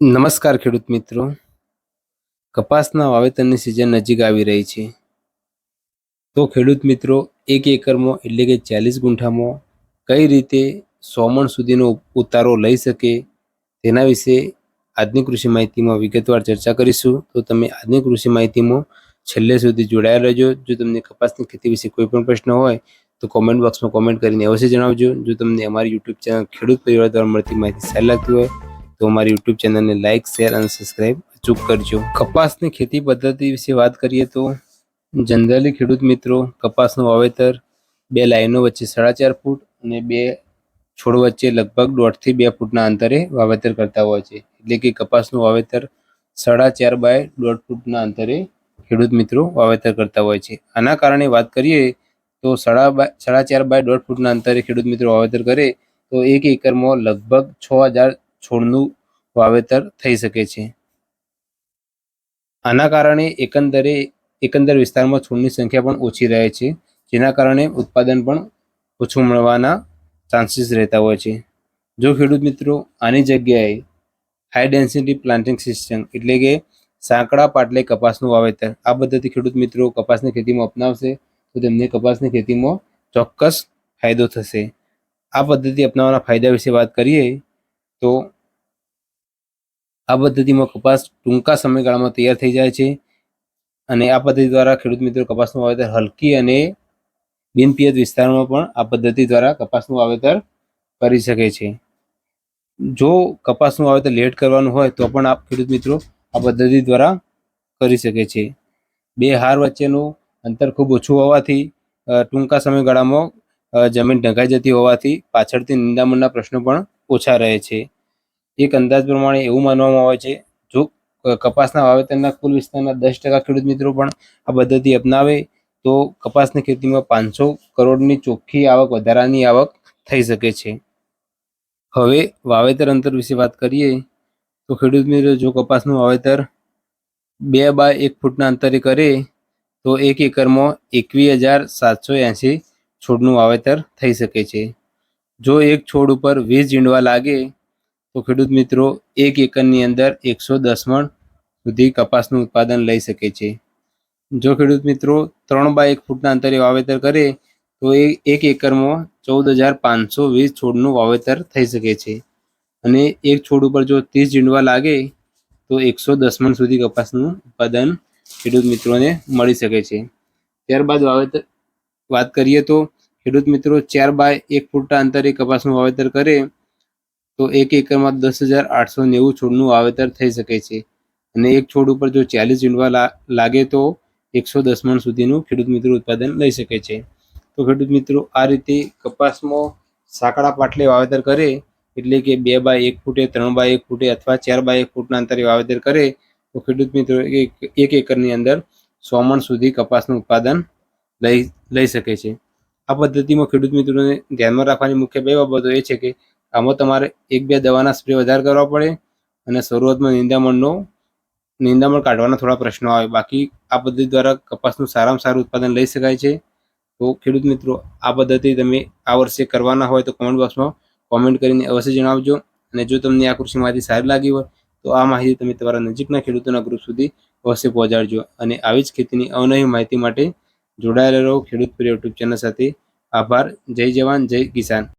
નમસ્કાર ખેડૂત મિત્રો. કપાસના વાવેતરની સિઝન નજીક આવી રહી છે. તો ખેડૂત મિત્રો, એક એકરમાં એટલે કે ચાલીસ ગુંઠામાં કઈ રીતે સો મણ સુધીનો ઉતારો લઈ શકે તેના વિશે આજની કૃષિ માહિતીમાં વિગતવાર ચર્ચા કરીશું. તો તમે આજની કૃષિ માહિતીમાં છેલ્લે સુધી જોડાયેલા રહેજો. જો તમને કપાસની ખેતી વિશે કોઈ પણ પ્રશ્ન હોય, તો કોમેન્ટ બોક્સમાં કોમેન્ટ કરીને અવશ્ય જણાવજો. જો તમને અમારી યુટ્યુબ ચેનલ ખેડૂત પરિવાર દ્વારા મળતી માહિતી સારી લાગતી હોય તો અમારી યુટ્યુબ ચેનલને લાઇક શેર અને સબસ્ક્રાઇબ અચૂક કરજો. કપાસની ખેતી પદ્ધતિ વિશે વાત કરીએ તો જનરલી ખેડૂત મિત્રો કપાસનું વાવેતર બે લાઈનો વચ્ચે સાડા ચાર ફૂટ અને બે છોડ વચ્ચે લગભગ દોઢથી બે ફૂટના અંતરે વાવેતર કરતા હોય છે. એટલે કે કપાસનું વાવેતર સાડા ચાર બાય દોઢ ફૂટના અંતરે ખેડૂત મિત્રો વાવેતર કરતા હોય છે. આના કારણે વાત કરીએ તો સાડા બાય, સાડા ચાર બાય દોઢ ફૂટના અંતરે ખેડૂત મિત્રો વાવેતર કરે તો એક એકરમાં લગભગ છ હજાર છોડનું વાવેતર થઈ શકે છે. આના કારણે એકંદરે, એકંદર વિસ્તારમાં છોડની સંખ્યા પણ ઓછી રહે છે, જેના કારણે ઉત્પાદન પણ ઓછું મળવાના ચાન્સીસ રહેતા હોય છે. જો ખેડૂત મિત્રો, આની જગ્યાએ હાઈ ડેન્સિટી પ્લાન્ટિંગ સિસ્ટમ એટલે કે સાંકડા પાટલે કપાસનું વાવેતર, આ પદ્ધતિ ખેડૂત મિત્રો કપાસની ખેતીમાં અપનાવશે, તો તેમને કપાસની ખેતીમાં ચોક્કસ ફાયદો થશે. આ પદ્ધતિ અપનાવવાના ફાયદા વિશે વાત કરીએ, તો આ પદ્ધતિમાં કપાસ ટૂંકા સમયગાળામાં તૈયાર થઈ જાય છે અને આ પદ્ધતિ દ્વારા ખેડૂત મિત્રો કપાસનું વાવેતર હલકી અને બિનપિયત વિસ્તારોમાં પણ આ પદ્ધતિ દ્વારા કપાસનું વાવેતર કરી શકે છે. જો કપાસનું વાવેતર લેટ કરવાનું હોય તો પણ આ ખેડૂત મિત્રો આ પદ્ધતિ દ્વારા કરી શકે છે. બે હાર વચ્ચેનું અંતર ખૂબ ઓછું હોવાથી ટૂંકા સમયગાળામાં જમીન ઢંકાઈ જતી હોવાથી પાછળથી નિંદામણના પ્રશ્નો પણ ઓછા રહે છે. એક અંદાજ પ્રમાણે એવું માનવામાં આવે છે, જો કપાસના વાવેતરના કુલ વિસ્તારના દસ ટકા ખેડૂત મિત્રો પણ આ પદ્ધતિ અપનાવે, તો કપાસની ખેતીમાં પાંચસો કરોડની ચોખ્ખી આવક, વધારાની આવક થઈ શકે છે. હવે વાવેતર અંતર વિશે વાત કરીએ, તો ખેડૂત મિત્રો, જો કપાસનું વાવેતર બે બાય એક ફૂટના અંતરે કરે, તો એક એકરમાં એકવીસ હજાર સાતસો એંસી છોડનું વાવેતર થઈ શકે છે. જો એક છોડ ઉપર વીસ ઝીંડવા લાગે તો ખેડૂત મિત્રો, એક એકરની અંદર એકસો દસ મણ સુધી કપાસનું ઉત્પાદન લઈ શકે છે. જો ખેડૂત મિત્રો, ત્રણ બાય એક ફૂટના અંતરે વાવેતર કરે, તો એ એક એકરમાં ચૌદ હજાર પાંચસો વીસ છોડનું વાવેતર થઈ શકે છે. અને એક છોડ ઉપર જો ત્રીસ ઝીંડવા લાગે, તો એકસો દસ મણ સુધી કપાસનું ઉત્પાદન ખેડૂત મિત્રોને મળી શકે છે. ત્યારબાદ વાવેતર, વાત કરીએ તો ખેડૂત મિત્રો, ચાર બાય એક ફૂટના અંતરે કપાસનું વાવેતર કરે તો એક એકરમાં દસ હજાર આઠસો નેવું છોડનું વાવેતર થઈ શકે છે. અને એક છોડ ઉપર જો ચાલીસ ઈંડવા લાગે તો એકસો દસ મણ સુધીનું ખેડૂત મિત્રો ઉત્પાદન લઈ શકે છે. તો ખેડૂત મિત્રો, આ રીતે કપાસમાં સાંકડા પાટલે વાવેતર કરે, એટલે કે બે બાય એક ફૂટે, ત્રણ બાય એક ફૂટે અથવા ચાર બાય એક ફૂટના અંતરે વાવેતર કરે, તો ખેડૂત મિત્રો એક એકરની અંદર સો મણ સુધી કપાસનું ઉત્પાદન લઈ લઈ શકે છે. આ પદ્ધતિમાં ખેડૂત મિત્રોને ધ્યાનમાં રાખવાની મુખ્ય બે બાબતો એ છે કે આમાં તમારે એક બે દવાના સ્પ્રે વધારે કરવા પડે અને શરૂઆતમાં નિંદામણનો, નિંદામણ કાઢવાના થોડા પ્રશ્નો આવે. બાકી આ પદ્ધતિ દ્વારા કપાસનું સારામાં સારું ઉત્પાદન લઈ શકાય છે. તો ખેડૂત મિત્રો, આ પદ્ધતિ તમે આ વર્ષે કરવાના હોય તો કોમેન્ટ બોક્સમાં કોમેન્ટ કરીને અવશ્ય જણાવજો. અને જો તમને આ કૃષિ માહિતી સારી લાગી હોય તો આ માહિતી તમે તમારા નજીકના ખેડૂતોના ગ્રુપ સુધી અવશ્ય પહોંચાડજો. અને આવી જ ખેતીની અવનવી માહિતી માટે જોડાયેલા રહો ખેડૂત પ્રિય યુટ્યુબ ચેનલ સાથે. આભાર. જય જવાન, જય કિસાન.